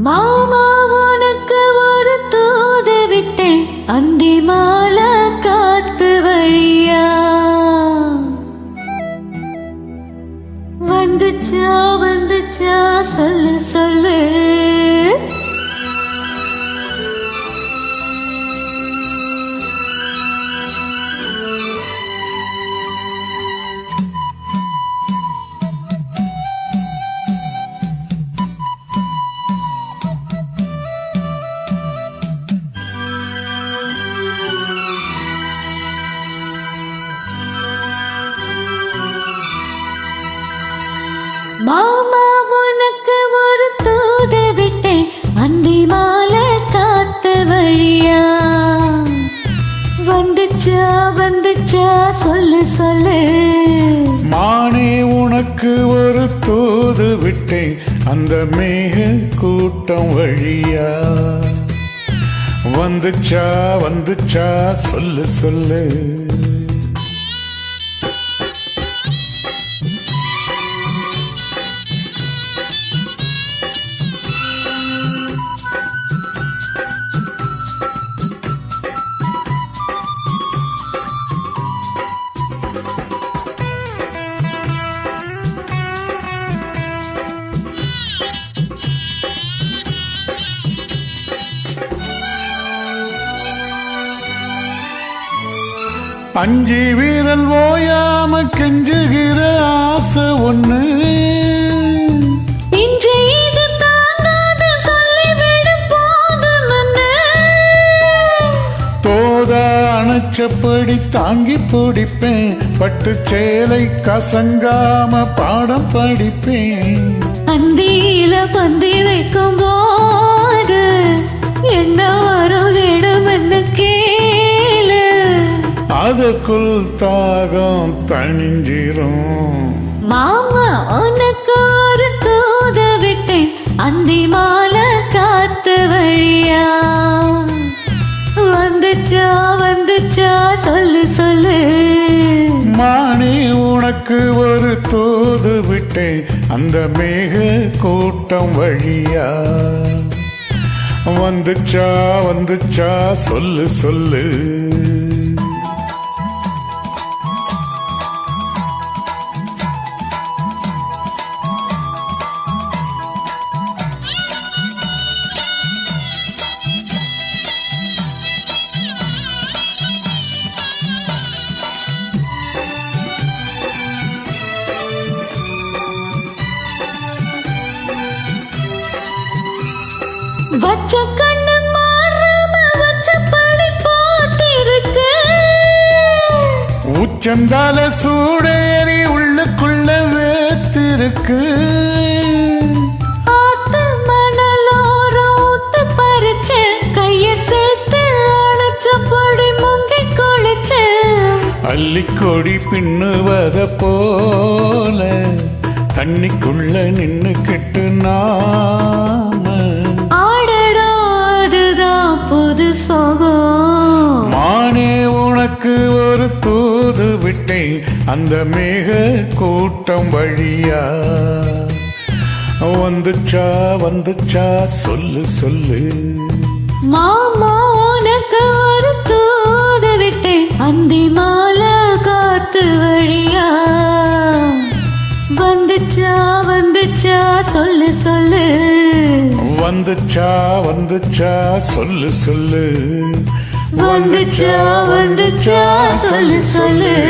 மாமா உனக்கு ஒரு தூது விட்டேன். அந்தி மாலை காத்து வழியா. வந்துச்சா வந்துச்சா சொல்லு சொல்லு. மாமா உனக்கு ஒரு தூது விட்டேன். அந்தி மாலை காத்து வழியா. வந்துச்சா வந்துச்சா சொல்லு சொல்லு. மானே உனக்கு ஒரு தூது விட்டேன். அந்த மேக கூட்டம் வழியா. வந்துச்சா வந்துச்சா சொல்லு சொல்லு. அஞ்சு வீரல் ஓயாம கெஞ்சுகிற ஆசை தோதா அணைச்சபடி தாங்கி பிடிப்பேன். பட்டு சேலை கசங்காம பாடம் படிப்பேன். அந்தியில பந்தி வைக்கும் போது என்ன வரும் அதற்குள் தாகம் தணிஞ்சிரும் மாமா உனக்கு ஒரு தூது விட்டேன் அந்தி மாலை காத்து வழியா. வந்துச்சா வந்துச்சா சொல்லு சொல்லு. மானே உனக்கு ஒரு தூது விட்டேன் அந்த மேக கூட்டம் வழியா. வந்துச்சா வந்துச்சா சொல்லு சொல்லு. வச்ச கண்ணு வச்ச பழி போட்டிருக்கு. உச்சந்தால சூடேறி உள்ளுக்குள்ள வேத்திருக்கு அள்ளிக்கொடி பின்னுவத போல தண்ணிக்குள்ள நின்னுக்கிட்டு நாம அந்த மேக கூட்டம் வழியா. வந்துச்சா வந்துச்சா சொல்லு சொல்லு. மாமா உனக்கு ஒரு தூது விட்டேன். அந்தி மாலை காத்து வழியா. வந்துச்சா வந்துச்சா சொல்லு சொல்லு. வந்துச்சா வந்துச்சா சொல்லு சொல்லு. வந்துச்சா வந்துச்சா சொல்லு சொல்லு.